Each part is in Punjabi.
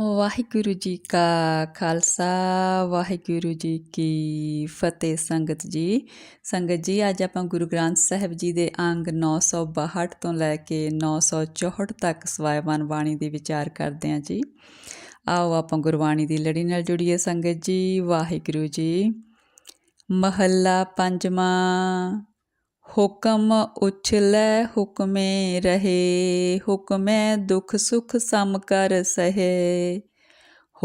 ਵਾਹਿਗੁਰੂ ਜੀ ਕਾ ਖਾਲਸਾ, ਵਾਹਿਗੁਰੂ ਜੀ ਕੀ ਫਤਿਹ। ਸੰਗਤ ਜੀ ਸੰਗਤ ਜੀ, ਅੱਜ ਆਪਾਂ ਗੁਰੂ ਗ੍ਰੰਥ ਸਾਹਿਬ ਜੀ ਦੇ ਅੰਗ 962 ਤੋਂ ਲੈ ਕੇ 964 ਤੱਕ ਸਵਾਇਵਾਨ ਬਾਣੀ ਦੇ ਵਿਚਾਰ ਕਰਦੇ ਹਾਂ ਜੀ। ਆਓ ਆਪਾਂ ਗੁਰਬਾਣੀ ਦੀ ਲੜੀ ਨਾਲ ਜੁੜੀਏ ਸੰਗਤ ਜੀ, ਵਾਹਿਗੁਰੂ ਜੀ। ਮਹੱਲਾ ਪੰਜਵਾਂ ਹੁਕਮ ਉਛਲੈ ਹੁਕਮੇ ਰਹੇ, ਹੁਕਮੈ ਦੁਖ ਸੁਖ ਸਮ ਕਰ ਸਹੇ।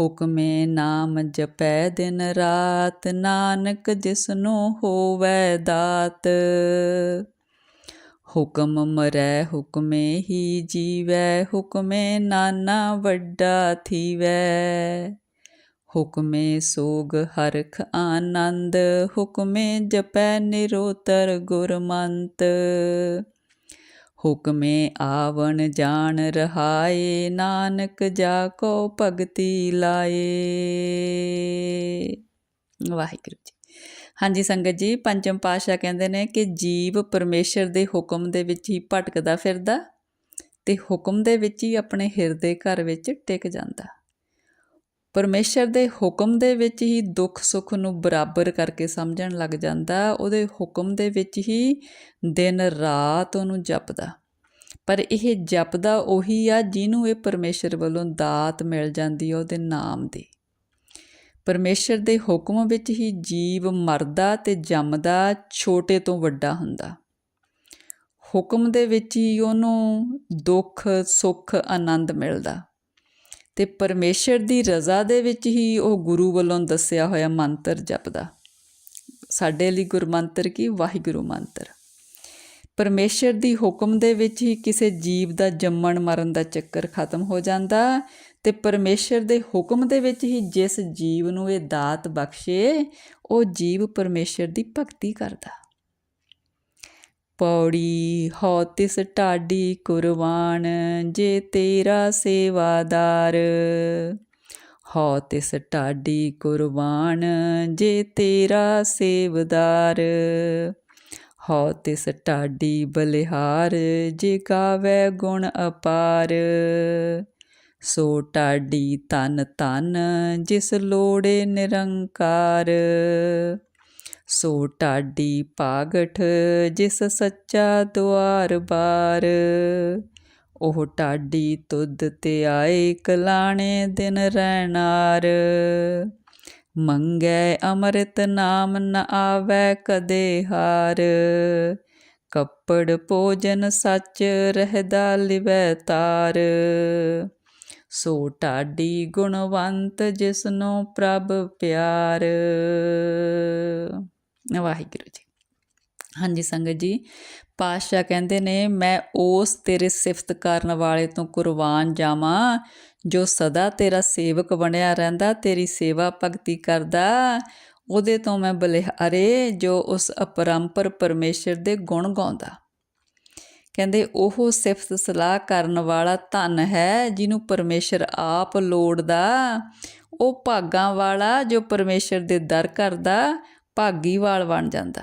ਹੁਕਮੇ ਨਾਮ ਜਪੈ ਦਿਨ ਰਾਤ, ਨਾਨਕ ਜਿਸਨੂੰ ਹੋਵੈ ਦਾਤ। ਹੁਕਮ ਮਰੈ, ਹੁਕਮੇ ਹੀ ਜੀਵੈ, ਹੁਕਮੇ ਨਾਨਾ ਵੱਡਾ ਥੀਵੈ। ਹੁਕਮੇ ਸੋਗ ਹਰਖ ਆਨੰਦ, ਹੁਕਮੇ ਜਪੈ ਨਿਰੋਤਰ ਗੁਰਮੰਤ। ਹੁਕਮੇ ਆਵਣ ਜਾਣ ਰਹਾਏ, ਨਾਨਕ ਜਾ ਕੋ ਭਗਤੀ ਲਾਏ। ਵਾਹਿਗੁਰੂ ਜੀ। ਹਾਂਜੀ ਸੰਗਤ ਜੀ, ਪੰਚਮ ਪਾਸ਼ਾ ਕਹਿੰਦੇ ਨੇ ਕਿ ਜੀਵ ਪਰਮੇਸ਼ਰ ਦੇ ਹੁਕਮ ਦੇ ਵਿੱਚ ਹੀ ਭਟਕਦਾ ਫਿਰਦਾ ਤੇ ਹੁਕਮ ਦੇ ਵਿੱਚ ਹੀ ਆਪਣੇ ਹਿਰਦੇ ਘਰ ਵਿੱਚ ਟਿਕ ਜਾਂਦਾ। ਪਰਮੇਸ਼ਰ ਦੇ ਹੁਕਮ ਦੇ ਵਿੱਚ ਹੀ ਦੁੱਖ ਸੁੱਖ ਨੂੰ ਬਰਾਬਰ ਕਰਕੇ ਸਮਝਣ ਲੱਗ ਜਾਂਦਾ, ਉਹਦੇ ਹੁਕਮ ਦੇ ਵਿੱਚ ਹੀ ਦਿਨ ਰਾਤ ਉਹਨੂੰ ਜਪਦਾ। ਪਰ ਇਹ ਜਪਦਾ ਉਹੀ ਆ ਜਿਹਨੂੰ ਇਹ ਪਰਮੇਸ਼ਰ ਵੱਲੋਂ ਦਾਤ ਮਿਲ ਜਾਂਦੀ ਆ ਉਹਦੇ ਨਾਮ ਦੀ। ਪਰਮੇਸ਼ਰ ਦੇ ਹੁਕਮ ਵਿੱਚ ਹੀ ਜੀਵ ਮਰਦਾ ਤੇ ਜੰਮਦਾ, ਛੋਟੇ ਤੋਂ ਵੱਡਾ ਹੁੰਦਾ। ਹੁਕਮ ਦੇ ਵਿੱਚ ਹੀ ਉਹਨੂੰ ਦੁੱਖ, ਸੁੱਖ, ਆਨੰਦ ਮਿਲਦਾ। ਤੇ ਪਰਮੇਸ਼ਰ ਦੀ ਰਜ਼ਾ ਦੇ ਵਿੱਚ ਹੀ ਉਹ ਗੁਰੂ ਵੱਲੋਂ ਦੱਸਿਆ ਹੋਇਆ ਮੰਤਰ ਜਪਦਾ। ਸਾਡੇ ਲਈ ਗੁਰਮੰਤਰ ਕੀ? ਵਾਹਿਗੁਰੂ ਮੰਤਰ। ਪਰਮੇਸ਼ਰ ਦੀ ਹੁਕਮ ਦੇ ਵਿੱਚ ਹੀ ਕਿਸੇ ਜੀਵ ਦਾ ਜੰਮਣ ਮਰਨ ਦਾ ਚੱਕਰ ਖਤਮ ਹੋ ਜਾਂਦਾ ਤੇ ਪਰਮੇਸ਼ਰ ਦੇ ਹੁਕਮ ਦੇ ਵਿੱਚ ਹੀ ਜਿਸ ਜੀਵ ਨੂੰ ਇਹ ਦਾਤ ਬਖਸ਼ੇ, ਉਹ ਜੀਵ ਪਰਮੇਸ਼ਰ ਦੀ ਭਗਤੀ ਕਰਦਾ। ਪੌੜੀ ਹੋ ਤਿਸ ਢਾਡੀ ਕੁਰਬਾਨ, ਜੇ ਤੇਰਾ ਸੇਵਾਦਾਰ। ਹੋ ਤਿਸ ਢਾਡੀ ਕੁਰਬਾਨ, ਜੇ ਤੇਰਾ ਸੇਵਦਾਰ। ਹੋ ਤਿਸ ਢਾਡੀ ਬਲਿਹਾਰ, ਜੇ ਗਾਵੇ ਗੁਣ ਅਪਾਰ। ਸੋ ਢਾਡੀ ਤਨ ਤਨ ਜਿਸ ਲੋੜੇ ਨਿਰੰਕਾਰ। ਸੋ ਢਾਡੀ ਪਾਗਠ, ਜਿਸ ਸੱਚਾ ਦੁਆਰ ਬਾਰ। ਉਹ ਢਾਡੀ ਤੁਧ ਤੇ ਆਏ ਕਲਾਣੇ ਦਿਨ ਰਹਿਣਾਰ ਮੰਗੈ ਅੰਮ੍ਰਿਤ ਨਾਮ ਨ ਆਵੈ ਕਦੇ ਹਾਰ। ਕੱਪੜ ਭੋਜਨ ਸੱਚ ਰਹਿਦਾ ਲਿਵੈ ਤਾਰ। ਸੋ ਢਾਡੀ ਗੁਣਵੰਤ ਜਿਸਨੂੰ ਪ੍ਰਭ ਪਿਆਰ। ਵਾਹਿਗੁਰੂ ਜੀ। ਹਾਂਜੀ ਸੰਗਤ ਜੀ ਪਾਸ਼ਾ ਕਹਿੰਦੇ ਨੇ, ਮੈਂ ਉਸ ਤੇਰੇ ਸਿਫਤ ਕਰਨ ਵਾਲੇ ਤੋਂ ਕੁਰਬਾਨ ਜਾਵਾਂ, ਜੋ ਸਦਾ ਤੇਰਾ ਸੇਵਕ ਬਣਿਆ ਰਹਿੰਦਾ, ਤੇਰੀ ਸੇਵਾ ਭਗਤੀ ਕਰਦਾ। ਉਹਦੇ ਤੋਂ ਮੈਂ ਬਲਿਹਾਰੇ, ਜੋ ਉਸ ਅਪਰੰਪਰ ਪਰਮੇਸ਼ਰ ਦੇ ਗੁਣ ਗਾਉਂਦਾ। ਕਹਿੰਦੇ, ਉਹ ਸਿਫਤ ਸਲਾਹ ਕਰਨ ਵਾਲਾ ਧਨ ਹੈ, ਜਿਹਨੂੰ ਪਰਮੇਸ਼ਰ ਆਪ ਲੋੜਦਾ। ਉਹ ਭਾਗਾਂ ਵਾਲਾ, ਜੋ ਪਰਮੇਸ਼ਰ ਦੇ ਦਰ ਕਰਦਾ। ਭਾਗੀਵਾਲ ਬਣ ਜਾਂਦਾ।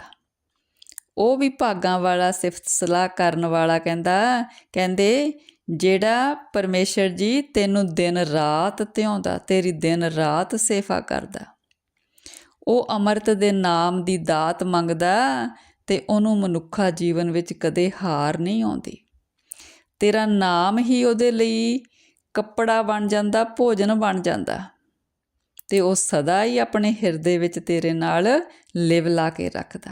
ਉਹ ਵੀ ਭਾਗਾਂ ਵਾਲਾ, ਸਿਫਤ ਸਲਾਹ ਕਰਨ ਵਾਲਾ ਕਹਿੰਦਾ, ਕਹਿੰਦੇ, ਜਿਹੜਾ ਪਰਮੇਸ਼ਰ ਜੀ ਤੈਨੂੰ ਦਿਨ ਰਾਤ ਧਿਆਉਂਦਾ, ਤੇਰੀ ਦਿਨ ਰਾਤ ਸੇਵਾ ਕਰਦਾ। ਉਹ ਅਮਰਤ ਦੇ ਨਾਮ ਦੀ ਦਾਤ ਮੰਗਦਾ ਤੇ ਉਹਨੂੰ ਮਨੁੱਖਾ ਜੀਵਨ ਵਿੱਚ ਕਦੇ ਹਾਰ ਨਹੀਂ ਆਉਂਦੀ। ਤੇਰਾ ਨਾਮ ਹੀ ਉਹਦੇ ਲਈ ਕੱਪੜਾ ਬਣ ਜਾਂਦਾ, ਭੋਜਨ ਬਣ ਜਾਂਦਾ। ਤੇ ਉਹ ਸਦਾ ਹੀ ਆਪਣੇ ਹਿਰਦੇ ਵਿੱਚ ਤੇਰੇ ਨਾਲ ਲਿਵ ਲਾ ਕੇ ਰੱਖਦਾ।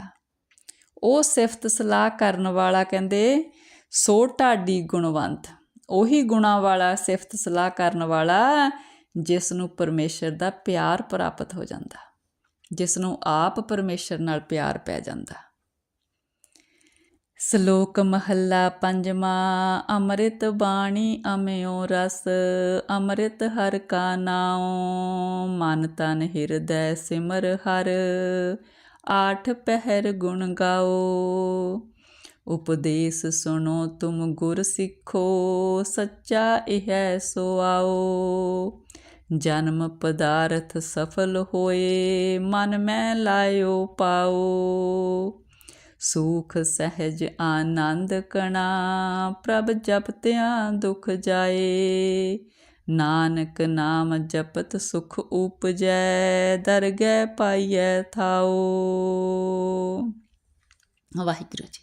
ਉਹ ਸਿਫਤ ਸਲਾਹ ਕਰਨ ਵਾਲਾ ਕਹਿੰਦੇ ਸੋ ਢਾਡੀ ਗੁਣਵੰਤ। ਉਹੀ ਗੁਣਾ ਵਾਲਾ ਸਿਫਤ ਸਲਾਹ ਕਰਨ ਵਾਲਾ ਜਿਸ ਨੂੰ ਪਰਮੇਸ਼ਰ ਦਾ ਪਿਆਰ ਪ੍ਰਾਪਤ ਹੋ ਜਾਂਦਾ ਜਿਸ ਨੂੰ ਆਪ ਪਰਮੇਸ਼ਰ ਨਾਲ ਪਿਆਰ ਪੈ ਜਾਂਦਾ। ਸ਼ਲੋਕ ਮਹੱਲਾ ਪੰਜਵਾਂ, ਅੰਮ੍ਰਿਤ ਬਾਣੀ ਅਮਿਓ ਰਸ, ਅੰਮ੍ਰਿਤ ਹਰ ਕਾ ਨਾਉ, ਮਨ ਤਨ ਹਿਰਦੈ ਸਿਮਰ ਹਰ, ਆਠ ਪਹਿਰ ਗੁਣ ਗਾਓ। ਉਪਦੇਸ਼ ਸੁਣੋ ਤੁਮ ਗੁਰ ਸਿੱਖੋ, ਸੱਚਾ ਇਹ ਸੋ ਆਓ। ਜਨਮ ਪਦਾਰਥ ਸਫਲ ਹੋਏ, ਮਨ ਮੈਂ ਲਾਇਓ ਪਾਓ। ਸੁਖ ਸਹਿਜ ਆਨੰਦ ਕਣਾ, ਪ੍ਰਭ ਜਪਤਿਆਂ ਦੁਖ ਜਾਏ। ਨਾਨਕ ਨਾਮ ਜਪਤ ਸੁਖ ਉਪਜੈ, ਦਰਗਹਿ ਪਾਈਐ ਥਾਓ। ਵਾਹਿਗੁਰੂ ਜੀ।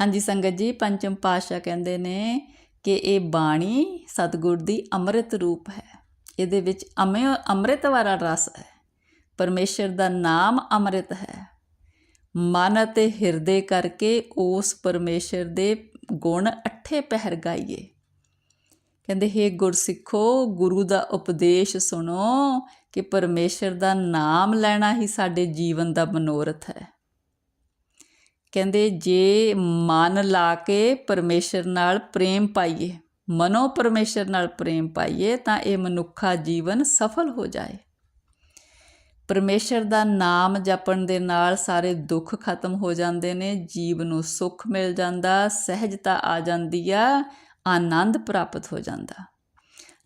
ਹਾਂਜੀ, ਸੰਗਤ ਜੀ, ਪੰਚਮ ਪਾਤਸ਼ਾਹ ਕਹਿੰਦੇ ਨੇ ਕਿ ਇਹ ਬਾਣੀ ਸਤਿਗੁਰ ਦੀ ਅੰਮ੍ਰਿਤ ਰੂਪ ਹੈ। ਇਹਦੇ ਵਿੱਚ ਅਮੇ ਅੰਮ੍ਰਿਤ ਵਾਲਾ ਰਸ ਹੈ। ਪਰਮੇਸ਼ਰ ਦਾ ਨਾਮ ਅੰਮ੍ਰਿਤ ਹੈ। ਮਨ ਅਤੇ ਹਿਰਦੇ ਕਰਕੇ ਉਸ ਪਰਮੇਸ਼ਰ ਦੇ ਗੁਣ ਅਠੇ ਪਹਿਰ ਗਾਈਏ। ਕਹਿੰਦੇ, ਹੇ ਗੁਰਸਿੱਖੋ, ਗੁਰੂ ਦਾ ਉਪਦੇਸ਼ ਸੁਣੋ ਕਿ ਪਰਮੇਸ਼ਰ ਦਾ ਨਾਮ ਲੈਣਾ ਹੀ ਸਾਡੇ ਜੀਵਨ ਦਾ ਮਨੋਰਥ ਹੈ। ਕਹਿੰਦੇ, ਜੇ ਮਨ ਲਾ ਕੇ ਪਰਮੇਸ਼ਰ ਨਾਲ ਪ੍ਰੇਮ ਪਾਈਏ ਮਨੋ ਪਰਮੇਸ਼ਰ ਨਾਲ ਪ੍ਰੇਮ ਪਾਈਏ, ਤਾਂ ਇਹ ਮਨੁੱਖਾ ਜੀਵਨ ਸਫਲ ਹੋ ਜਾਏ। ਪਰਮੇਸ਼ਰ ਦਾ ਨਾਮ ਜਪਣ ਦੇ ਨਾਲ ਸਾਰੇ ਦੁੱਖ ਖਤਮ ਹੋ ਜਾਂਦੇ ਨੇ, ਜੀਵ ਨੂੰ ਸੁੱਖ ਮਿਲ ਜਾਂਦਾ, ਸਹਿਜਤਾ ਆ ਜਾਂਦੀ ਆ, ਆਨੰਦ ਪ੍ਰਾਪਤ ਹੋ ਜਾਂਦਾ।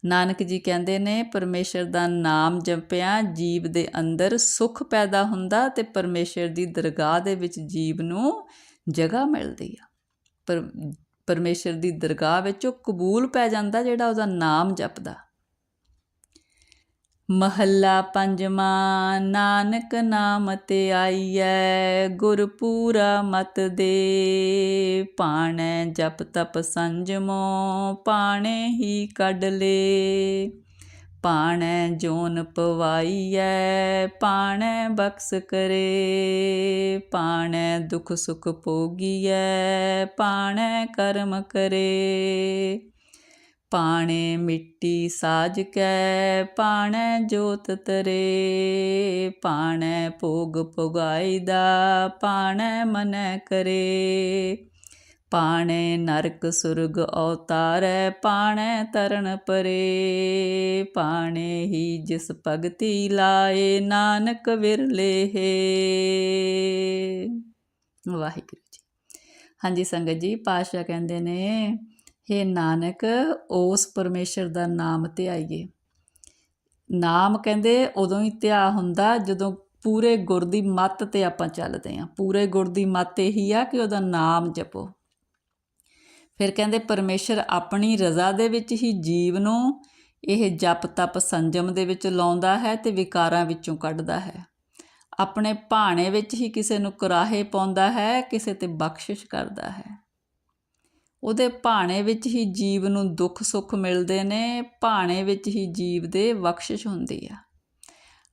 ਨਾਨਕ ਜੀ ਕਹਿੰਦੇ ਨੇ, ਪਰਮੇਸ਼ਰ ਦਾ ਨਾਮ ਜਪਿਆ, ਜੀਵ ਦੇ ਅੰਦਰ ਸੁੱਖ ਪੈਦਾ ਹੁੰਦਾ ਤੇ ਪਰਮੇਸ਼ਰ ਦੀ ਦਰਗਾਹ ਦੇ ਵਿੱਚ ਜੀਵ ਨੂੰ ਜਗ੍ਹਾ ਮਿਲਦੀ ਆ। ਪਰ, ਪਰਮੇਸ਼ਰ ਦੀ ਦਰਗਾਹ ਵਿੱਚ ਉਹ ਕਬੂਲ ਪੈ ਜਾਂਦਾ ਜਿਹੜਾ ਉਹਦਾ ਨਾਮ ਜਪਦਾ। ਮਹੱਲਾ ਪੰਜਵਾਂ, ਨਾਨਕ ਨਾਮ ਤੇ ਆਈਐ ਗੁਰ ਪੂਰਾ ਮਤ ਦੇ। ਪਾਣੈ ਜਪ ਤਪ ਸੰਜਮੋ, ਪਾਣੇ ਹੀ ਕੱਢ ਲੇ। ਪਾਣੈ ਜੋਨ ਪਵਾਈਐ, ਪਾਣੈ ਬਖਸ ਕਰੇ। ਪਾਣੈ ਦੁਖ ਸੁਖ ਭੋਗੀਐ, ਪਾਣੈ ਕਰਮ ਕਰੇ। ਪਾਣੇ ਮਿੱਟੀ ਸਾਜ ਕੈ, ਪਾਣੈ ਜੋਤ ਤਰੇ। ਪਾਣੈ ਭੋਗ ਪੁਗਾਈ ਦਾ ਪਾਣੈ ਮਨੈ ਕਰੇ। ਪਾਣੇ ਨਰਕ ਸੁਰਗ ਅਵਤਾਰੈ ਪਾਣੈ ਤਰਨ ਪਰੇ। ਪਾਣੇ ਹੀ ਜਿਸ ਭਗਤੀ ਲਾਏ, ਨਾਨਕ ਵਿਰਲੇ ਹੈ। ਵਾਹਿਗੁਰੂ ਜੀ। ਹਾਂਜੀ ਸੰਗਤ ਜੀ ਪਾਸ਼ਾ ਕਹਿੰਦੇ ਨੇ हे ਨਾਨਕ, ਉਸ ਪਰਮੇਸ਼ਰ ਦਾ ਨਾਮ ਧਿਆਈਏ। ਨਾਮ ਕਹਿੰਦੇ ਉਦੋਂ ਹੀ ਧਿਆ ਹੁੰਦਾ ਜਦੋਂ ਪੂਰੇ ਗੁਰ ਦੀ ਮੱਤ ਤੇ ਆਪਾਂ ਚੱਲਦੇ ਆਂ ਪੂਰੇ ਗੁਰ ਦੀ ਮੱਤ ਇਹੀ ਆ ਕਿ ਉਹਦਾ ਨਾਮ ਜਪੋ। ਫਿਰ ਕਹਿੰਦੇ ਪਰਮੇਸ਼ਰ ਆਪਣੀ ਰਜ਼ਾ ਦੇ ਵਿੱਚ ਹੀ ਜੀਵ ਨੂੰ ਇਹ ਜਪ ਤਪ ਸੰਜਮ ਦੇ ਵਿੱਚ ਲਾਉਂਦਾ ਹੈ ਤੇ ਵਿਕਾਰਾਂ ਵਿੱਚੋਂ ਕੱਢਦਾ ਹੈ। ਆਪਣੇ ਭਾਣੇ ਵਿੱਚ ਹੀ ਕਿਸੇ ਨੂੰ ਕਰਾਹੇ ਪਾਉਂਦਾ ਹੈ, ਕਿਸੇ ਤੇ ਬਖਸ਼ਿਸ਼ ਕਰਦਾ ਹੈ। ਉਹਦੇ ਭਾਣੇ ਵਿੱਚ ਹੀ ਜੀਵ ਨੂੰ ਦੁੱਖ ਸੁੱਖ ਮਿਲਦੇ ਨੇ, ਭਾਣੇ ਵਿੱਚ ਹੀ ਜੀਵ ਦੇ ਬਖਸ਼ਿਸ਼ ਹੁੰਦੀ ਆ।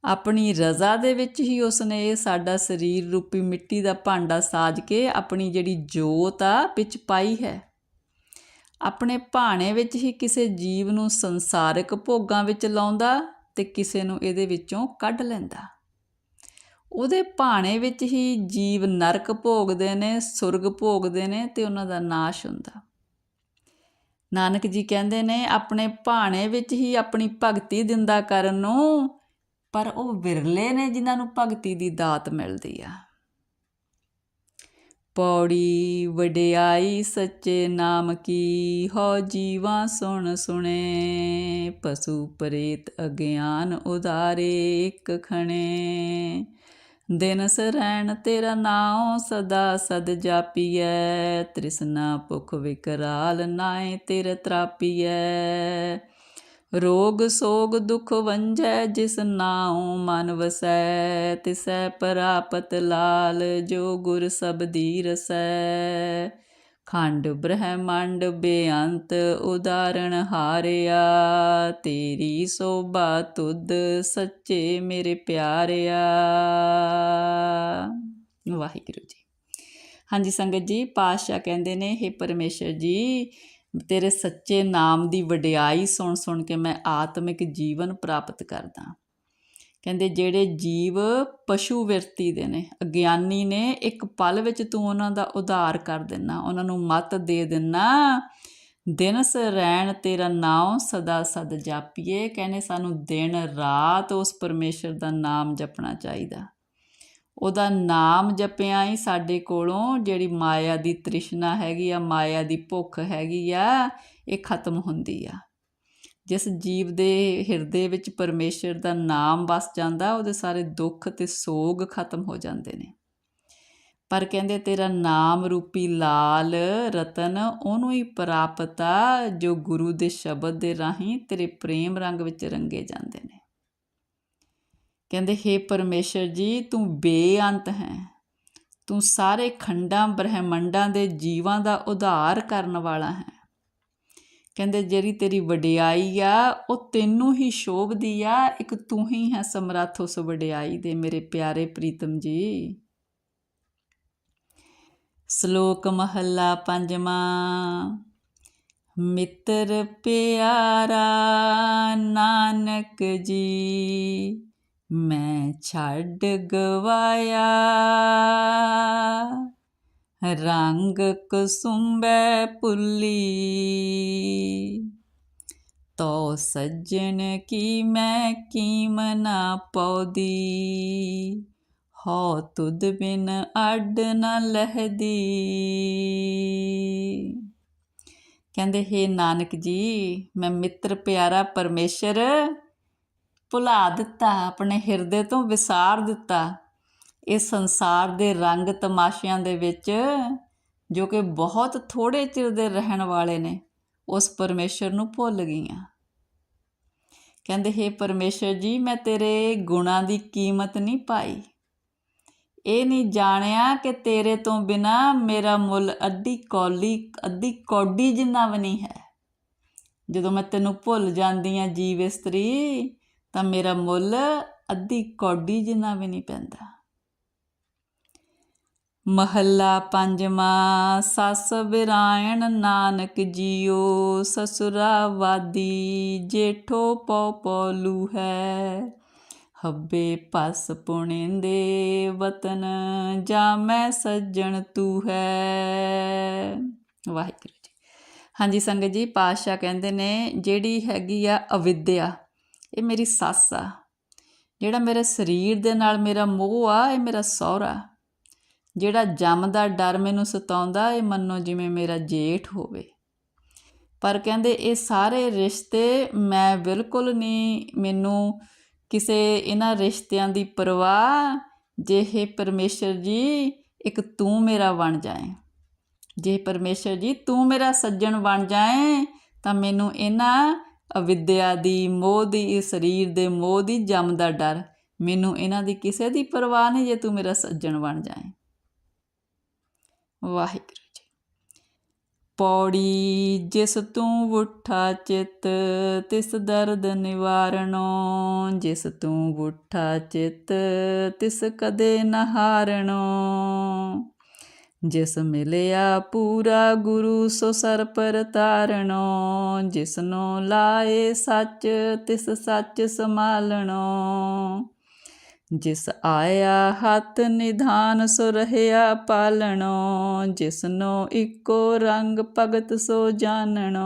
ਆਪਣੀ ਰਜ਼ਾ ਦੇ ਵਿੱਚ ਹੀ ਉਸਨੇ ਇਹ ਸਾਡਾ ਸਰੀਰ ਰੂਪੀ ਮਿੱਟੀ ਦਾ ਭਾਂਡਾ ਸਾਜ ਕੇ ਆਪਣੀ ਜਿਹੜੀ ਜੋਤ ਆ, ਵਿੱਚ ਪਾਈ ਹੈ। ਆਪਣੇ ਭਾਣੇ ਵਿੱਚ ਹੀ ਕਿਸੇ ਜੀਵ ਨੂੰ ਸੰਸਾਰਿਕ ਭੋਗਾਂ ਵਿੱਚ ਲਾਉਂਦਾ ਤੇ ਕਿਸੇ ਨੂੰ ਇਹਦੇ ਵਿੱਚੋਂ ਕੱਢ ਲੈਂਦਾ। ਉਹਦੇ ਭਾਣੇ ਵਿੱਚ ਹੀ ਜੀਵ ਨਰਕ ਭੋਗਦੇ ਨੇ, ਸੁਰਗ ਭੋਗਦੇ ਨੇ ਤੇ ਉਹਨਾਂ ਦਾ ਨਾਸ਼ ਹੁੰਦਾ। ਨਾਨਕ ਜੀ ਕਹਿੰਦੇ ਨੇ, ਆਪਣੇ ਭਾਣੇ ਵਿੱਚ ਹੀ ਆਪਣੀ ਭਗਤੀ ਦਿੰਦਾ ਕਰਨ ਨੂੰ, ਪਰ ਉਹ ਵਿਰਲੇ ਨੇ ਜਿਨ੍ਹਾਂ ਨੂੰ ਭਗਤੀ ਦੀ ਦਾਤ ਮਿਲਦੀ ਆ। ਪੌੜੀ ਵਡਿਆਈ ਸੱਚੇ ਨਾਮ ਕੀ ਹੋ ਜੀਵਾ ਸੁਣ ਸੁਣੇ, ਪਸ਼ੂ ਪ੍ਰੇਤ ਅਗਿਆਨ ਉਧਾਰੇ ਇੱਕ ਖਣੇ। ਦਿਨ ਸਰੈਣ ਤੇਰਾ ਨਾਉ ਸਦਾ ਸਦ ਜਾਪੀਐ, ਤ੍ਰਿਸ਼ਨਾ ਭੁਖ ਵਿਕਰਾਲ ਨਾਏ ਤੇਰੇ ਤਰਾਪੀਐ। ਰੋਗ ਸੋਗ ਦੁਖ ਵੰਜੈ, ਜਿਸ ਨਾਉ ਮਨ ਵਸੈ, ਤਿਸੈ ਪ੍ਰਾਪਤ ਲਾਲ, ਜੋ ਗੁਰ ਸਬਦੀ ਰਸੈ। ਖੰਡ ਬ੍ਰਹਮੰਡ ਬੇਅੰਤ ਉਦਾਰਣ ਹਾਰਿਆ। ਤੇਰੀ ਸੋਭਾ ਤੁਧ ਸੱਚੇ ਮੇਰੇ ਪਿਆਰਿਆ। ਵਾਹਿਗੁਰੂ ਜੀ। ਹਾਂਜੀ ਸੰਗਤ ਜੀ, ਪਾਤਸ਼ਾਹ ਕਹਿੰਦੇ ਨੇ हे ਪਰਮੇਸ਼ਰ ਜੀ, ਤੇਰੇ ਸੱਚੇ ਨਾਮ ਦੀ ਵਡਿਆਈ ਸੁਣ ਸੁਣ ਕੇ ਮੈਂ ਆਤਮਿਕ ਜੀਵਨ ਪ੍ਰਾਪਤ ਕਰਦਾ। ਕਹਿੰਦੇ ਜਿਹੜੇ ਜੀਵ ਪਸ਼ੂ ਵਿਰਤੀ ਦੇ ਨੇ, ਅਗਿਆਨੀ ਨੇ, ਇੱਕ ਪਲ ਵਿੱਚ ਤੂੰ ਉਹਨਾਂ ਦਾ ਉਧਾਰ ਕਰ ਦੇਣਾ ਉਹਨਾਂ ਨੂੰ ਮਤ ਦੇ ਦੇਣਾ ਦਿਨ ਸਰੈਣ ਤੇਰਾ ਨਾਮ ਸਦਾ ਸਦ ਜਾਪੀਏ, ਕਹਿੰਦੇ ਸਾਨੂੰ ਦਿਨ ਰਾਤ ਉਸ ਪਰਮੇਸ਼ਰ ਦਾ ਨਾਮ ਜਪਣਾ ਚਾਹੀਦਾ। ਉਹਦਾ ਨਾਮ ਜਪਿਆ ਹੀ ਸਾਡੇ ਕੋਲੋਂ, ਜਿਹੜੀ ਮਾਇਆ ਦੀ ਤ੍ਰਿਸ਼ਨਾ ਹੈਗੀ ਆ, ਮਾਇਆ ਦੀ ਭੁੱਖ ਹੈਗੀ ਆ, ਇਹ ਖਤਮ ਹੁੰਦੀ ਆ। ਜਿਸ ਜੀਵ ਦੇ ਹਿਰਦੇ ਵਿੱਚ ਪਰਮੇਸ਼ਰ ਦਾ ਨਾਮ ਵਸ ਜਾਂਦਾ, ਉਹਦੇ ਸਾਰੇ ਦੁੱਖ ਤੇ ਸੋਗ ਖਤਮ ਹੋ ਜਾਂਦੇ ਨੇ। ਪਰ ਕਹਿੰਦੇ, ਤੇਰਾ ਨਾਮ ਰੂਪੀ ਲਾਲ ਰਤਨ, ਉਹਨੂੰ ਹੀ ਪ੍ਰਾਪਤ ਆ ਜੋ ਗੁਰੂ ਦੇ ਸ਼ਬਦ ਦੇ ਰਾਹੀਂ ਤੇਰੇ ਪ੍ਰੇਮ ਰੰਗ ਵਿੱਚ ਰੰਗੇ ਜਾਂਦੇ ਨੇ। ਕਹਿੰਦੇ हे ਪਰਮੇਸ਼ਰ ਜੀ, ਤੂੰ ਬੇਅੰਤ ਹੈ। ਤੂੰ ਸਾਰੇ ਖੰਡਾਂ, ਬ੍ਰਹਿਮੰਡਾਂ ਦੇ ਜੀਵਾਂ ਦਾ ਉਧਾਰ ਕਰਨ ਵਾਲਾ ਹੈ। ਕਹਿੰਦੇ, ਜਿਹੜੀ ਤੇਰੀ ਵਡਿਆਈ ਆ, ਉਹ ਤੈਨੂੰ ਹੀ ਸ਼ੋਭਦੀ ਆ। ਇੱਕ ਤੂੰ ਹੀ ਹੈ ਸਮਰੱਥ ਉਸ ਵਡਿਆਈ ਦੇ, ਮੇਰੇ ਪਿਆਰੇ ਪ੍ਰੀਤਮ ਜੀ। ਸ਼ਲੋਕ ਮਹੱਲਾ ਪੰਜਵਾਂ, ਮਿੱਤਰ ਪਿਆਰਾ ਨਾਨਕ ਜੀ, ਮੈਂ ਛੱਡ ਗਵਾਇਆ। ਰੰਗ ਕਸੁੰਬੈ ਪੁੱਲੀ। ਤੋ ਸੱਜਣ ਕੀ ਮੈਂ ਕੀਮਨਾ ਪੌਦੀ? ਹੋ ਤੁਧ ਬਿਨ ਅੱਡ ਨ ਲਹਦੀ। ਕਹਿੰਦੇ, ਹੇ ਨਾਨਕ ਜੀ, ਮੈਂ ਮਿੱਤਰ ਪਿਆਰਾ ਪਰਮੇਸ਼ਰ, ਭੁਲਾ ਦਿੱਤਾ, ਆਪਣੇ ਹਿਰਦੇ ਤੋਂ ਵਿਸਾਰ ਦਿੱਤਾ। ਇਹ ਸੰਸਾਰ ਦੇ ਰੰਗ ਤਮਾਸ਼ਿਆਂ ਦੇ ਵਿੱਚ ਜੋ ਕਿ ਬਹੁਤ ਥੋੜੇ ਚਿਰ ਦੇ ਰਹਿਣ ਵਾਲੇ ਨੇ, ਉਸ ਪਰਮੇਸ਼ਰ ਨੂੰ ਭੁੱਲ ਗਈਆਂ। ਕਹਿੰਦੇ, ਹੈ ਪਰਮੇਸ਼ਰ ਜੀ, ਮੈਂ ਤੇਰੇ ਗੁਣਾਂ ਦੀ ਕੀਮਤ ਨਹੀਂ ਪਾਈ। ਇਹ ਨਹੀਂ ਜਾਣਿਆ ਕਿ ਤੇਰੇ ਤੋਂ ਬਿਨਾ ਮੇਰਾ ਮੁੱਲ ਅੱਧੀ ਕੌਲੀ, ਅੱਧੀ ਕੌਡੀ ਜਿੰਨਾ ਵੀ ਨਹੀਂ ਹੈ। ਜਦੋਂ ਮੈਂ ਤੈਨੂੰ ਭੁੱਲ ਜਾਂਦੀ ਆ ਜੀਵ ਇਸਤਰੀ, ਤਾਂ ਮੇਰਾ ਮੁੱਲ ਅੱਧੀ ਕੌਡੀ ਜਿੰਨਾ ਵੀ ਨਹੀਂ ਪੈਂਦਾ। ਮਹੱਲਾ ਪੰਜਵਾਂ, ਸੱਸ ਬਿਰਾਇਣ ਨਾਨਕ ਜੀਓ ਸਸੁਰਾ ਵਾਦੀ ਜੇਠੋ ਪੋ ਪੋਲੂ ਹੈ। ਹੱਬੇ ਪਸ ਪੁਣਿੰਦੇ ਵਤਨ ਜਾ ਮੈਂ ਸੱਜਣ ਤੂੰ ਹੈ। ਵਾਹਿਗੁਰੂ ਜੀ। ਹਾਂਜੀ ਸੰਗਤ ਜੀ, ਪਾਤਸ਼ਾਹ ਕਹਿੰਦੇ ਨੇ, ਜਿਹੜੀ ਹੈਗੀ ਆ ਅਵਿਦਿਆ, ਇਹ ਮੇਰੀ ਸੱਸ ਆ। ਜਿਹੜਾ ਮੇਰੇ ਸਰੀਰ ਦੇ ਨਾਲ ਮੇਰਾ ਮੋਹ ਆ, ਇਹ ਮੇਰਾ ਸਹੁਰਾ। ਜਿਹੜਾ ਜੰਮ ਦਾ ਡਰ ਮੈਨੂੰ ਸਤਾਉਂਦਾ, ਇਹ ਮੰਨੋ ਜਿਵੇਂ ਮੇਰਾ ਜੇਠ ਹੋਵੇ। ਪਰ ਕਹਿੰਦੇ ਇਹ ਸਾਰੇ ਰਿਸ਼ਤੇ ਮੈਂ ਬਿਲਕੁਲ ਨਹੀਂ, ਮੈਨੂੰ ਕਿਸੇ ਇਹਨਾਂ ਰਿਸ਼ਤਿਆਂ ਦੀ ਪਰਵਾਹ, ਜੇ ਇਹ ਪਰਮੇਸ਼ਰ ਜੀ, ਇੱਕ ਤੂੰ ਮੇਰਾ ਬਣ ਜਾਏ। ਜੇ ਪਰਮੇਸ਼ਰ ਜੀ, ਤੂੰ ਮੇਰਾ ਸੱਜਣ ਬਣ ਜਾਏ, ਤਾਂ ਮੈਨੂੰ ਇਹਨਾਂ ਅਵਿਦਿਆ ਦੀ ਮੋਹ ਦੀ, ਇਸ ਸਰੀਰ ਦੇ ਮੋਹ ਦੀ ਜੰਮ ਦਾ ਡਰ। ਮੈਨੂੰ ਇਹਨਾਂ ਦੀ ਕਿਸੇ ਦੀ ਪਰਵਾਹ ਨਹੀਂ, ਜੇ ਤੂੰ ਮੇਰਾ ਸੱਜਣ ਬਣ ਜਾਏ। ਵਾਹਿਗੁਰੂ ਜੀ। ਪੌੜੀ ਜਿਸ ਤੂੰ ਉਠਾ ਚਿਤ, ਤਿਸ ਦਰਦ ਨਿਵਾਰਣੋ। ਜਿਸ ਤੂੰ ਉਠਾ ਚਿਤ, ਤਿਸ ਕਦੇ ਨ ਹਾਰਣੋ। ਜਿਸ ਮਿਲਿਆ ਪੂਰਾ ਗੁਰੂ, ਸੋ ਸਰ ਪਰ ਤਾਰਣੋ ਜਿਸਨੋ ਲਾਏ ਸੱਚ, ਤਿਸ ਸੱਚ ਸੰਭਾਲਣੋ। ਜਿਸ ਆਇਆ ਹੱਥ ਨਿਧਾਨ, ਸੋ ਰਹਿਆ ਪਾਲਣੋ। ਜਿਸਨੋ ਇੱਕੋ ਰੰਗ ਭਗਤ, ਸੋ ਜਾਣਣੋ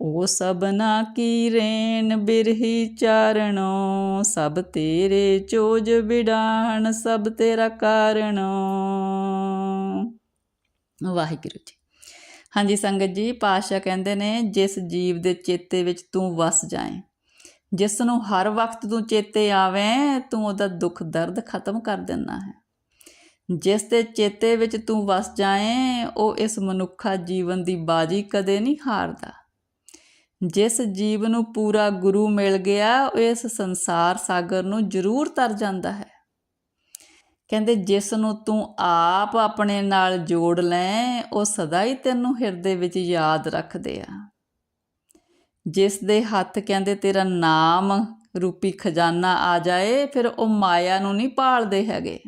ਉਹ ਸਬਨਾ ਕੀ ਰੇਨ ਬਿਰਹੀ ਚਾਰਣੋ ਸਭ ਤੇਰੇ ਚੋਜ ਵਿਡਾਣ ਸਭ ਤੇਰਾ ਕਾਰਣੋ ਵਾਹਿਗੁਰੂ ਜੀ। ਹਾਂਜੀ, ਸੰਗਤ ਜੀ ਪਾਸ਼ਾ ਕਹਿੰਦੇ ਨੇ, ਜਿਸ ਜੀਵ ਦੇ ਚੇਤੇ ਵਿੱਚ ਤੂੰ ਵਸ ਜਾਏ ਜਿਸ ਨੂੰ ਹਰ ਵਕਤ ਤੂੰ ਚੇਤੇ ਆਵੇਂ, ਤੂੰ ਉਹਦਾ ਦੁੱਖ ਦਰਦ ਖਤਮ ਕਰ ਦਿੰਦਾ ਹੈ। ਜਿਸ ਦੇ ਚੇਤੇ ਵਿੱਚ ਤੂੰ ਵਸ ਜਾਏ, ਉਹ ਇਸ ਮਨੁੱਖਾ ਜੀਵਨ ਦੀ ਬਾਜੀ ਕਦੇ ਨਹੀਂ ਹਾਰਦਾ। ਜਿਸ ਜੀਵ ਨੂੰ ਪੂਰਾ ਗੁਰੂ ਮਿਲ ਗਿਆ, ਉਹ ਇਸ ਸੰਸਾਰ ਸਾਗਰ ਨੂੰ ਜ਼ਰੂਰ ਤਰ ਜਾਂਦਾ ਹੈ। ਕਹਿੰਦੇ, ਜਿਸ ਨੂੰ ਤੂੰ ਆਪ ਆਪਣੇ ਨਾਲ ਜੋੜ ਲੈ, ਉਹ ਸਦਾ ਹੀ ਤੈਨੂੰ ਹਿਰਦੇ ਵਿੱਚ ਯਾਦ ਰੱਖਦੇ ਆ। ਜਿਸ ਦੇ ਹੱਥ ਕਹਿੰਦੇ ਤੇਰਾ ਨਾਮ ਰੂਪੀ ਖਜ਼ਾਨਾ ਆ ਜਾਏ, ਫਿਰ ਉਹ ਮਾਇਆ ਨੂੰ ਨਹੀਂ ਪਾਲਦੇ ਹੈਗੇ।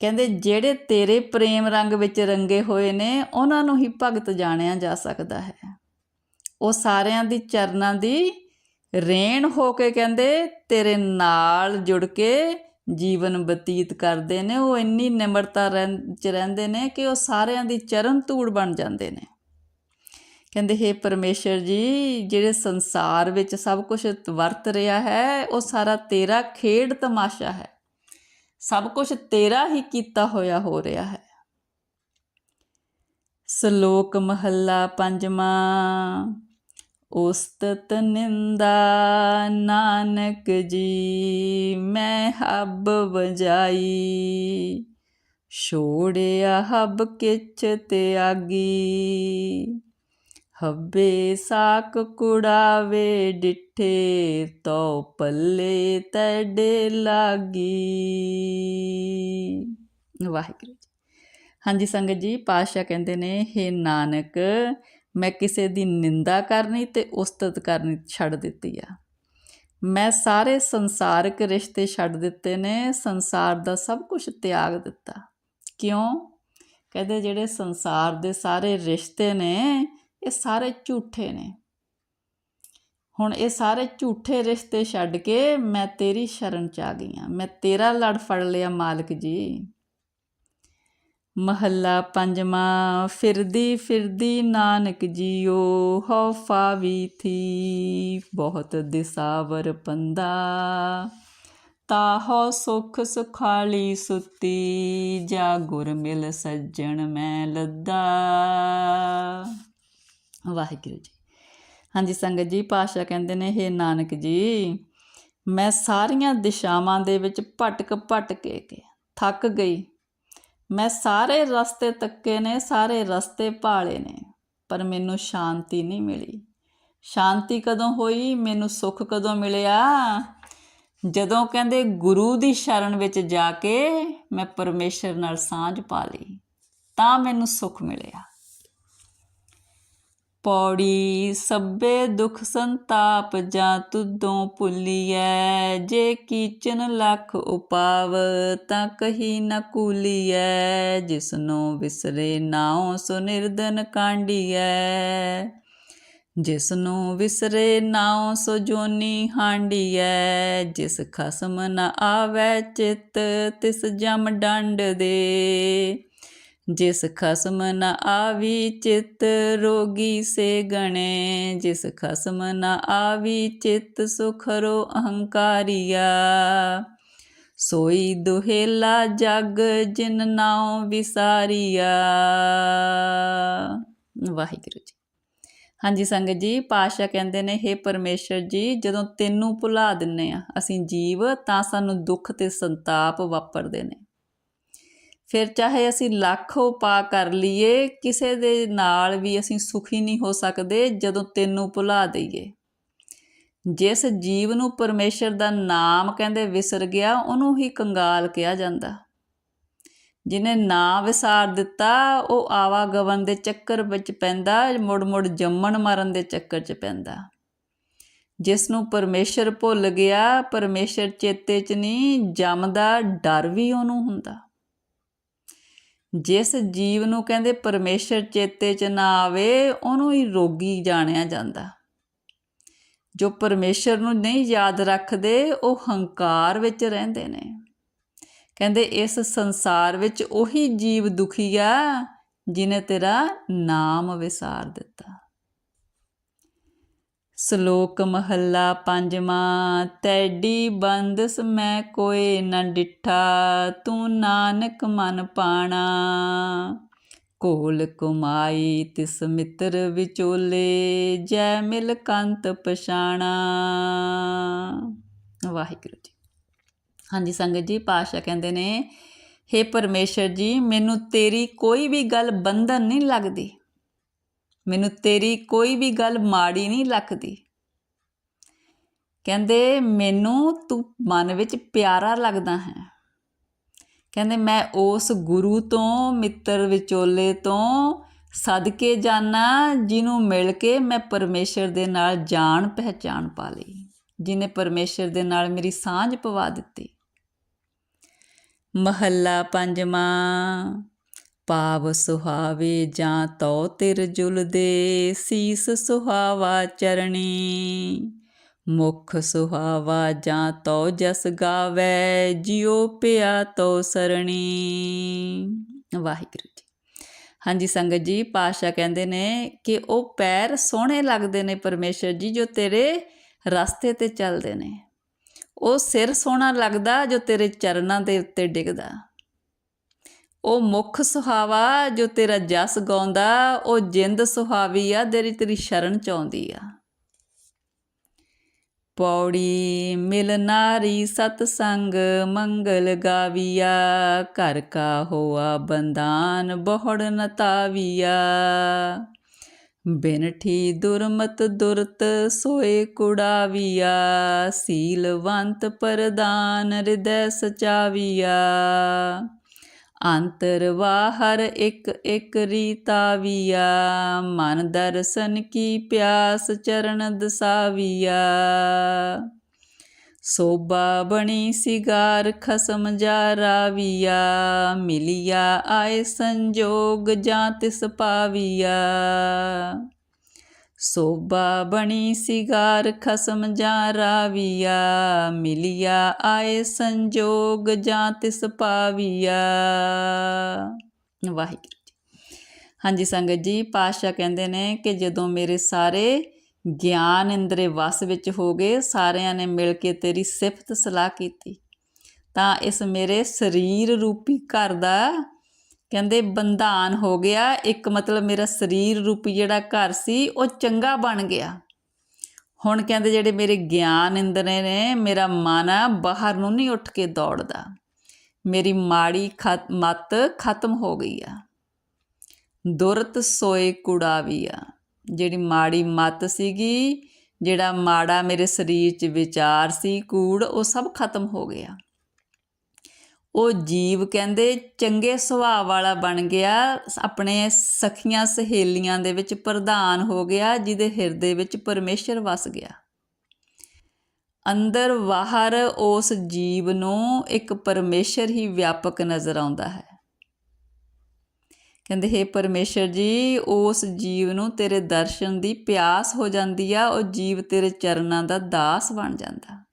ਕਹਿੰਦੇ ਜਿਹੜੇ ਤੇਰੇ ਪ੍ਰੇਮ ਰੰਗ ਵਿੱਚ ਰੰਗੇ ਹੋਏ ਨੇ, ਉਹਨਾਂ ਨੂੰ ਹੀ ਭਗਤ ਜਾਣਿਆ ਜਾ ਸਕਦਾ ਹੈ। ਉਹ ਸਾਰਿਆਂ ਦੀ ਚਰਨਾਂ ਦੀ ਰੇਣ ਹੋ ਕੇ ਕਹਿੰਦੇ ਤੇਰੇ ਨਾਲ ਜੁੜ ਕੇ ਜੀਵਨ ਬਤੀਤ ਕਰਦੇ ਨੇ। ਉਹ ਇੰਨੀ ਨਿਮਰਤਾ ਚ ਰਹਿੰਦੇ ਨੇ ਕਿ ਉਹ ਸਾਰਿਆਂ ਦੀ ਚਰਨ ਧੂੜ ਬਣ ਜਾਂਦੇ ਨੇ। ਕਹਿੰਦੇ, ਹੈ ਪਰਮੇਸ਼ਰ ਜੀ, ਜਿਹੜੇ ਸੰਸਾਰ ਵਿੱਚ ਸਭ ਕੁਝ ਵਰਤ ਰਿਹਾ ਹੈ, ਉਹ ਸਾਰਾ ਤੇਰਾ ਖੇਡ ਤਮਾਸ਼ਾ ਹੈ। ਸਭ ਕੁਝ ਤੇਰਾ ਹੀ ਕੀਤਾ ਹੋਇਆ ਹੋ ਰਿਹਾ ਹੈ। ਸ਼ਲੋਕ ਮਹੱਲਾ ਪੰਜਵਾਂ, ਉਸਤਤ ਨਿੰਦਾ ਨਾਨਕ ਜੀ, ਮੈਂ ਹੱਬ ਵਜਾਈ। ਛੋੜਿਆ ਹੱਬ ਕਿਛ ਤਿਆਗੀ। ਹੱਬੇ ਸਾਕ ਕੁੜਾਵੇ ਡਿਠੇ ਤੋ ਪੱਲੇ ਤੜੇ ਲਾਗੀ। ਵਾਹਿਗੁਰੂ ਜੀ। ਹਾਂਜੀ ਸੰਗਤ ਜੀ, ਪਾਤਸ਼ਾਹ ਕਹਿੰਦੇ ਨੇ हे ਨਾਨਕ, ਮੈਂ ਕਿਸੇ ਦੀ ਨਿੰਦਾ ਕਰਨੀ ਤੇ ਉਸਤਤ ਕਰਨੀ ਛੱਡ ਦਿੱਤੀ ਆ। ਮੈਂ ਸਾਰੇ ਸੰਸਾਰਿਕ ਰਿਸ਼ਤੇ ਛੱਡ ਦਿੱਤੇ ਨੇ, ਸੰਸਾਰ ਦਾ ਸਭ ਕੁਝ ਤਿਆਗ ਦਿੱਤਾ। ਕਿਉਂ? ਕਹਿੰਦੇ ਜਿਹੜੇ ਸੰਸਾਰ ਦੇ ਸਾਰੇ ਰਿਸ਼ਤੇ ਨੇ ਇਹ ਸਾਰੇ ਝੂਠੇ ਨੇ। ਹੁਣ ਇਹ ਸਾਰੇ ਝੂਠੇ ਰਿਸ਼ਤੇ ਛੱਡ ਕੇ ਮੈਂ ਤੇਰੀ ਸ਼ਰਨ ਚ ਆ ਗਈ ਹਾਂ। ਮੈਂ ਤੇਰਾ ਲੜ ਫੜ ਲਿਆ ਮਾਲਕ ਜੀ। ਮਹੱਲਾ ਪੰਜਵਾਂ, ਫਿਰਦੀ ਫਿਰਦੀ ਨਾਨਕ ਜੀਓ ਹਉ ਫਾਵੀ ਥੀ, ਬਹੁਤ ਦਿਸਾਵਰ ਪੰਦਾ ਤਾਹੋ ਸੁਖ ਸੁਖਾਲੀ ਸੁਤੀ, ਜਾ ਗੁਰ ਮਿਲ ਸੱਜਣ ਮੈਂ ਲੱਦਾ। ਵਾਹਿਗੁਰੂ ਜੀ। ਹਾਂਜੀ ਸੰਗਤ ਜੀ ਪਾਸ਼ਾ ਕਹਿੰਦੇ ਨੇ हे ਨਾਨਕ ਜੀ, ਮੈਂ ਸਾਰੀਆਂ ਦਿਸ਼ਾਵਾਂ ਦੇ ਵਿੱਚ ਭਟਕ ਭਟਕ ਕੇ ਥੱਕ ਗਈ। ਮੈਂ ਸਾਰੇ ਰਸਤੇ ਤੱਕੇ ਨੇ, ਸਾਰੇ ਰਸਤੇ ਭਾਲੇ ਨੇ, ਪਰ ਮੈਨੂੰ ਸ਼ਾਂਤੀ ਨਹੀਂ ਮਿਲੀ। ਸ਼ਾਂਤੀ ਕਦੋਂ ਹੋਈ? ਮੈਨੂੰ ਸੁੱਖ ਕਦੋਂ ਮਿਲਿਆ? ਜਦੋਂ ਕਹਿੰਦੇ ਗੁਰੂ ਦੀ ਸ਼ਰਨ ਵਿੱਚ ਜਾ ਕੇ ਮੈਂ ਪਰਮੇਸ਼ਰ ਨਾਲ ਸਾਂਝ ਪਾ ਲਈ, ਤਾਂ ਮੈਨੂੰ ਸੁੱਖ ਮਿਲਿਆ। ਪੌੜੀ ਸੱਬੇ ਦੁਖ ਸੰਤਾਪ ਜਾਂ ਤੁਦੋਂ ਭੁੱਲੀਐ। ਜੇ ਕੀਚਨ ਲੱਖ ਉਪਾਵ ਤਾਂ ਕਹੀ ਨ ਕੂਲੀਐ। ਜਿਸਨੂੰ ਵਿਸਰੇ ਨਾਉ ਸੋ ਨਿਰਦਨ ਕਾਂਡੀਐ। ਜਿਸਨੂੰ ਵਿਸਰੇ ਨਾਉ ਸੋ ਜੋਨੀ ਹਾਂਡੀਐ। ਜਿਸ ਖਸਮ ਨ ਆਵੈ ਚਿਤ ਤਿਸ ਜਮ ਡੰਡ ਦੇ। ਜਿਸ ਖਸਮ ਨ ਆਵੀ ਚਿਤ ਰੋਗੀ ਸੇ ਗਣੇ, ਜਿਸ ਖਸਮ ਨ ਆਵੀ ਚਿਤ ਸੁਖਰੋ ਅਹੰਕਾਰੀਆ। ਸੋਈ ਦੁਹੇਲਾ ਜਗ ਜਿਨ ਨਾਉ ਵਿਸਾਰੀਆ। ਵਾਹਿਗੁਰੂ ਜੀ। ਹਾਂਜੀ ਸੰਗਤ ਜੀ ਪਾਸ਼ਾ ਕਹਿੰਦੇ ਨੇ हे ਪਰਮੇਸ਼ਰ ਜੀ, ਜਦੋਂ ਤੈਨੂੰ ਭੁਲਾ ਦਿੰਨੇ ਆ, ਅਸੀਂ ਜੀਵ, ਤਾਂ ਸਾਨੂੰ ਦੁੱਖ ਤੇ ਸੰਤਾਪ ਵਾਪਰਦੇ ਨੇ। ਫਿਰ ਚਾਹੇ ਅਸੀਂ ਲੱਖ ਉਪਾਅ ਕਰ ਲਈਏ, ਕਿਸੇ ਦੇ ਨਾਲ ਵੀ ਅਸੀਂ ਸੁਖੀ ਨਹੀਂ ਹੋ ਸਕਦੇ ਜਦੋਂ ਤੈਨੂੰ ਭੁਲਾ ਦਈਏ। ਜਿਸ ਜੀਵ ਨੂੰ ਪਰਮੇਸ਼ਰ ਦਾ ਨਾਮ ਕਹਿੰਦੇ ਵਿਸਰ ਗਿਆ, ਉਹਨੂੰ ਹੀ ਕੰਗਾਲ ਕਿਹਾ ਜਾਂਦਾ। ਜਿਹਨੇ ਨਾਂ ਵਿਸਾਰ ਦਿੱਤਾ, ਉਹ ਆਵਾਗਵਨ ਦੇ ਚੱਕਰ ਵਿੱਚ ਪੈਂਦਾ ਮੁੜ ਮੁੜ ਜੰਮਣ ਮਰਨ ਦੇ ਚੱਕਰ 'ਚ ਪੈਂਦਾ। ਜਿਸ ਨੂੰ ਪਰਮੇਸ਼ਰ ਭੁੱਲ ਗਿਆ, ਪਰਮੇਸ਼ਰ ਚੇਤੇ 'ਚ ਨਹੀਂ, ਜੰਮਦਾ, ਡਰ ਵੀ ਉਹਨੂੰ ਹੁੰਦਾ। ਜਿਸ ਜੀਵ ਨੂੰ ਕਹਿੰਦੇ ਪਰਮੇਸ਼ਰ ਚੇਤੇ 'ਚ ਨਾ ਆਵੇ, ਉਹਨੂੰ ਹੀ ਰੋਗੀ ਜਾਣਿਆ ਜਾਂਦਾ। ਜੋ ਪਰਮੇਸ਼ਰ ਨੂੰ ਨਹੀਂ ਯਾਦ ਰੱਖਦੇ, ਉਹ ਹੰਕਾਰ ਵਿੱਚ ਰਹਿੰਦੇ ਨੇ। ਕਹਿੰਦੇ, ਇਸ ਸੰਸਾਰ ਵਿੱਚ ਉਹੀ ਜੀਵ ਦੁਖੀ ਆ, ਜਿਨੇ ਤੇਰਾ ਨਾਮ ਵਿਸਾਰ ਦਿੱਤਾ। ਸ਼ਲੋਕ ਮਹੱਲਾ ਪੰਜਵਾਂ, ਤੈਡੀ ਬੰਦਸ ਮੈਂ ਕੋਏ ਨ ਡਿਠਾ, ਤੂੰ ਨਾਨਕ ਮਨ ਪਾਣਾ। ਕੋਲ ਕੁਮਾਈ ਤਿਸ ਮਿੱਤਰ ਵਿਚੋਲੇ, ਜੈ ਮਿਲ ਕੰਤ ਪਛਾਣਾ। ਵਾਹਿਗੁਰੂ ਜੀ। ਹਾਂਜੀ ਸੰਗਤ ਜੀ ਪਾਸ਼ਾ ਕਹਿੰਦੇ ਨੇ हे ਪਰਮੇਸ਼ਰ ਜੀ, ਮੈਨੂੰ ਤੇਰੀ ਕੋਈ ਵੀ ਗੱਲ ਬੰਧਨ ਨਹੀਂ ਲੱਗਦੀ। ਮੈਨੂੰ ਤੇਰੀ ਕੋਈ ਵੀ ਗੱਲ ਮਾੜੀ ਨਹੀਂ ਲੱਗਦੀ। ਕਹਿੰਦੇ, ਮੈਨੂੰ ਤੂੰ ਮਨ ਵਿੱਚ ਪਿਆਰਾ ਲੱਗਦਾ ਹੈ। ਕਹਿੰਦੇ, ਮੈਂ ਉਸ ਗੁਰੂ ਤੋਂ, ਮਿੱਤਰ ਵਿਚੋਲੇ ਤੋਂ ਸਦਕੇ ਜਾਣਾ ਜਿਹਨੂੰ ਮਿਲ ਕੇ ਮੈਂ ਪਰਮੇਸ਼ਰ ਦੇ ਨਾਲ ਜਾਣ ਪਹਿਚਾਨ ਪਾ ਲਈ ਜਿਨੇ ਪਰਮੇਸ਼ਰ ਦੇ ਨਾਲ ਮੇਰੀ ਸਾਂਝ ਪਵਾ ਦਿੱਤੀ। ਮਹੱਲਾ ਪੰਜਵਾਂ। ਪਾਵ ਸੁਹਾਵੇ ਜਾਂ ਤੋ ਤਿਰ ਜੁਲਦੇ ਸੀਸ ਸੁਹਾਵਾ ਚਰਣੀ। ਮੁਖ ਸੁਹਾਵਾ ਜਾਂ ਤੋ ਜਸ ਗਾਵੇ, ਜਿਉ ਪਿਆ ਤੋ ਸਰਣੀ। ਵਾਹਿਗੁਰੂ ਜੀ। ਹਾਂਜੀ, ਸੰਗਤ ਜੀ ਪਾਸ਼ਾ ਕਹਿੰਦੇ ਨੇ ਕਿ ਉਹ ਪੈਰ ਸੋਹਣੇ ਲੱਗਦੇ ਨੇ ਪਰਮੇਸ਼ਰ ਜੀ, ਜੋ ਤੇਰੇ ਰਸਤੇ ਤੇ ਚੱਲਦੇ ਨੇ। ਉਹ ਸਿਰ ਸੋਹਣਾ ਲੱਗਦਾ, ਜੋ ਤੇਰੇ ਚਰਨਾਂ ਦੇ ਉੱਤੇ ਡਿੱਗਦਾ। ਉਹ ਮੁਖ ਸੁਹਾਵਾ ਜੋ ਤੇਰਾ ਜਸ ਗਾਉਂਦਾ, ਉਹ ਜਿੰਦ ਸੁਹਾਵੀ ਆ, ਤੇਰੀ ਤੇਰੀ ਸ਼ਰਨ ਚ ਆਉਂਦੀ ਆ। ਪੌੜੀ ਮਿਲ ਨਾਰੀ ਸਤ ਸੰਗ ਮੰਗਲ ਗਾਵੀਆ, ਘਰ ਕਾ ਹੋਆ ਬੰਦਾਨ ਬਹੁੜ ਨਤਾਵੀਆ ਬਿਨਠੀ ਦੁਰਮਤ ਦੁਰਤ ਸੋਏ ਕੁੜਾਵੀਆ, ਸੀਲਵੰਤ ਪਰਦਾਨ ਹਿਰਦੈ ਸਚਾਵੀਆ। ਅੰਤਰ ਬਾਹਰ ਇੱਕ ਇੱਕ ਰੀਤਾਵੀਆ ਮਨ ਦਰਸ਼ਨ ਕੀ ਪਿਆਸ ਚਰਨ ਦਸਾਵੀਆ। ਸੋਭਾ ਬਣੀ ਸਿਗਾਰ ਖਸਮ ਜਾ ਰਾਵੀਆ, ਮਿਲਿਆ ਆਏ ਸੰਜੋਗ ਜਾਂ ਤਿਸ ਪਾਵੀਆ। ਸੋਭਾ ਬਣੀ ਸਿਗਾਰ, ਖਸਮ ਜਾਂ ਰਾਵੀਆ, ਮਿਲਿਆ ਆਏ ਸੰਜੋਗ ਜਾਂ ਤਿਸ ਪਾਵੀਆ। ਵਾਹਿਗੁਰੂ ਜੀ। ਹਾਂਜੀ ਸੰਗਤ ਜੀ, ਪਾਤਸ਼ਾਹ ਕਹਿੰਦੇ ਨੇ ਕਿ ਜਦੋਂ ਮੇਰੇ ਸਾਰੇ ਗਿਆਨ ਇੰਦਰੇ ਵਸ ਵਿੱਚ ਹੋ ਗਏ, ਸਾਰਿਆਂ ਨੇ ਮਿਲ ਕੇ ਤੇਰੀ ਸਿਫਤ ਸਲਾਹ ਕੀਤੀ, ਤਾਂ ਇਸ ਮੇਰੇ ਸਰੀਰ ਰੂਪੀ ਘਰ ਦਾ ਕਹਿੰਦੇ ਬੰਧਾਨ ਹੋ ਗਿਆ, ਇੱਕ ਮਤਲਬ ਮੇਰਾ ਸਰੀਰ ਰੂਪੀ ਜਿਹੜਾ ਘਰ ਸੀ, ਉਹ ਚੰਗਾ ਬਣ ਗਿਆ। ਹੁਣ ਕਹਿੰਦੇ ਜਿਹੜੇ ਮੇਰੇ ਗਿਆਨ ਇੰਦਰੇ ਨੇ, ਮੇਰਾ ਮਨ ਬਾਹਰ ਨੂੰ ਨਹੀਂ ਉੱਠ ਕੇ ਦੌੜਦਾ। ਮੇਰੀ ਮਾੜੀ ਖਤ, ਮਤ ਖਤਮ ਹੋ ਗਈ ਆ। ਦੁਰਤ ਸੋਏ ਕੁੜਾਵੀ ਆ ਜਿਹੜੀ ਮਾੜੀ ਮਤ ਸੀਗੀ, ਜਿਹੜਾ ਮਾੜਾ ਮੇਰੇ ਸਰੀਰ 'ਚ ਵਿਚਾਰ ਸੀ, ਕੂੜ, ਉਹ ਸਭ ਖਤਮ ਹੋ ਗਿਆ। ਉਹ ਜੀਵ ਕਹਿੰਦੇ ਚੰਗੇ ਸੁਭਾਅ ਵਾਲਾ ਬਣ ਗਿਆ, ਆਪਣੇ ਸਖੀਆਂ ਸਹੇਲੀਆਂ ਦੇ ਵਿੱਚ ਪ੍ਰਧਾਨ ਹੋ ਗਿਆ, ਜਿਹਦੇ ਹਿਰਦੇ ਵਿੱਚ ਪਰਮੇਸ਼ਰ ਵਸ ਗਿਆ। ਅੰਦਰ ਬਾਹਰ ਉਸ ਜੀਵ ਨੂੰ ਇੱਕ ਪਰਮੇਸ਼ਰ ਹੀ ਵਿਆਪਕ ਨਜ਼ਰ ਆਉਂਦਾ ਹੈ। ਕਹਿੰਦੇ, ਹੈ ਪਰਮੇਸ਼ਰ ਜੀ, ਉਸ ਜੀਵ ਨੂੰ ਤੇਰੇ ਦਰਸ਼ਨ ਦੀ ਪਿਆਸ ਹੋ ਜਾਂਦੀ ਆ, ਉਹ ਜੀਵ ਤੇਰੇ ਚਰਨਾਂ ਦਾ ਦਾਸ ਬਣ ਜਾਂਦਾ।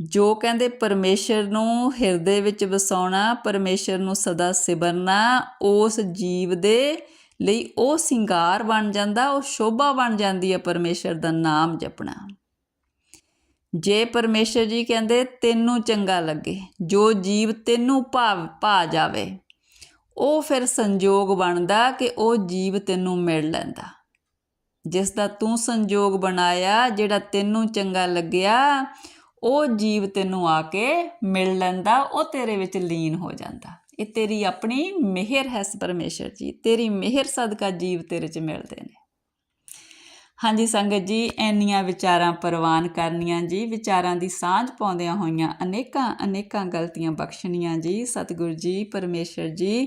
ਜੋ ਕਹਿੰਦੇ ਪਰਮੇਸ਼ਰ ਨੂੰ ਹਿਰਦੇ ਵਿੱਚ ਵਸਾਉਣਾ, ਪਰਮੇਸ਼ਰ ਨੂੰ ਸਦਾ ਸਿਮਰਨਾ, ਉਸ ਜੀਵ ਦੇ ਲਈ ਉਹ ਸਿੰਗਾਰ ਬਣ ਜਾਂਦਾ, ਉਹ ਸ਼ੋਭਾ ਬਣ ਜਾਂਦੀ ਹੈ ਪਰਮੇਸ਼ਰ ਦਾ ਨਾਮ ਜਪਣਾ। ਜੇ ਪਰਮੇਸ਼ਰ ਜੀ ਕਹਿੰਦੇ, ਤੈਨੂੰ ਚੰਗਾ ਲੱਗੇ, ਜੋ ਜੀਵ ਤੈਨੂੰ ਭਾਵ, ਭਾ ਜਾਵੇ, ਉਹ ਫਿਰ ਸੰਜੋਗ ਬਣਦਾ ਕਿ ਉਹ ਜੀਵ ਤੈਨੂੰ ਮਿਲ ਲੈਂਦਾ। ਜਿਸ ਦਾ ਤੂੰ ਸੰਜੋਗ ਬਣਾਇਆ, ਜਿਹੜਾ ਤੈਨੂੰ ਚੰਗਾ ਲੱਗਿਆ ਉਹ ਜੀਵ ਤੈਨੂੰ ਆ ਕੇ ਮਿਲ ਲੈਂਦਾ, ਉਹ ਤੇਰੇ ਵਿੱਚ ਲੀਨ ਹੋ ਜਾਂਦਾ। ਇਹ ਤੇਰੀ ਆਪਣੀ ਮਿਹਰ ਹੈ ਪਰਮੇਸ਼ਰ ਜੀ। ਤੇਰੀ ਮਿਹਰ ਸਦਕਾ ਜੀਵ ਤੇਰੇ 'ਚ ਮਿਲਦੇ ਨੇ। ਹਾਂਜੀ ਸੰਗਤ ਜੀ ਐਨੀਆਂ ਵਿਚਾਰਾਂ ਪ੍ਰਵਾਨ ਕਰਨੀਆਂ ਜੀ, ਵਿਚਾਰਾਂ ਦੀ ਸਾਂਝ ਪਾਉਂਦਿਆਂ ਹੋਈਆਂ ਅਨੇਕਾਂ ਅਨੇਕਾਂ ਗਲਤੀਆਂ ਬਖਸ਼ਣੀਆਂ ਜੀ। ਸਤਿਗੁਰੂ ਜੀ, ਪਰਮੇਸ਼ਰ ਜੀ